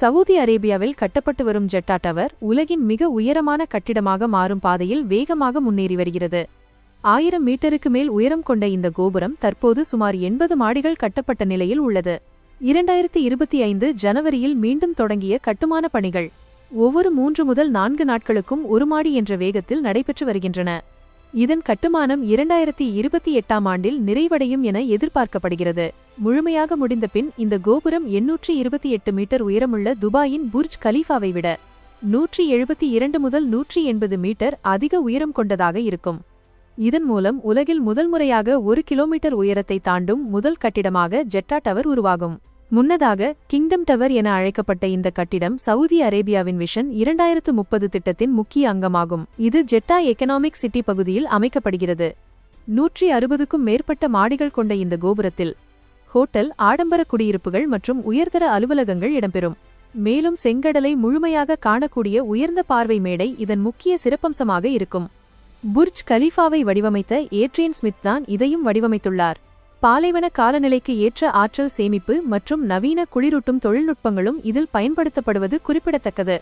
Saudi அரேபியாவில் கட்டப்பட்டு வரும் ஜெட்டா டவர் உலகின் மிக உயரமான கட்டிடமாக மாறும் பாதையில் வேகமாக முன்னேறி வருகிறது. ஆயிரம் மீட்டருக்கு மேல் உயரம் கொண்ட இந்த கோபுரம் தற்போது சுமார் எண்பது மாடிகள் கட்டப்பட்ட நிலையில் உள்ளது. இரண்டாயிரத்தி இருபத்தி ஐந்து ஜனவரியில் மீண்டும் தொடங்கிய கட்டுமான பணிகள் ஒவ்வொரு மூன்று முதல் நான்கு நாட்களுக்கும் ஒரு மாடி என்ற வேகத்தில் நடைபெற்று வருகின்றன. இதன் கட்டுமானம் இரண்டாயிரத்தி இருபத்தி எட்டாம் ஆண்டில் நிறைவடையும் என எதிர்பார்க்கப்படுகிறது. முழுமையாக முடிந்த பின் இந்த கோபுரம் எண்ணூற்றி இருபத்தி எட்டு மீட்டர் உயரமுள்ள துபாயின் புர்ஜ் கலீஃபாவை விட நூற்றி எழுபத்தி இரண்டு முதல் நூற்றி எண்பது மீட்டர் அதிக உயரம் கொண்டதாக இருக்கும். இதன் மூலம் உலகில் முதல் முறையாக ஒரு கிலோமீட்டர் உயரத்தை தாண்டும் முதல் கட்டிடமாக ஜெட்டா டவர் உருவாகும். முன்னதாக கிங்டம் டவர் என அழைக்கப்பட்ட இந்த கட்டிடம் சவுதி அரேபியாவின் விஷன் இரண்டாயிரத்து முப்பது திட்டத்தின் முக்கிய அங்கமாகும். இது ஜெட்டா எக்கனாமிக் சிட்டி பகுதியில் அமைக்கப்படுகிறது. நூற்றி அறுபதுக்கும் மேற்பட்ட மாடிகள் கொண்ட இந்த கோபுரத்தில் ஹோட்டல் ஆடம்பர குடியிருப்புகள் மற்றும் உயர்தர அலுவலகங்கள் இடம்பெறும். மேலும் செங்கடலை முழுமையாக காணக்கூடிய உயர்ந்த பார்வை மேடை இதன் முக்கிய சிறப்பம்சமாக இருக்கும். புர்ஜ் கலீஃபாவை வடிவமைத்த ஏட்ரியன் ஸ்மித் தான் இதையும் வடிவமைத்துள்ளார். பாலைவன காலநிலைக்கு ஏற்ற ஆற்றல் சேமிப்பு மற்றும் நவீன குளிரூட்டும் தொழில்நுட்பங்களும் இதில் பயன்படுத்தப்படுவது குறிப்பிடத்தக்கது.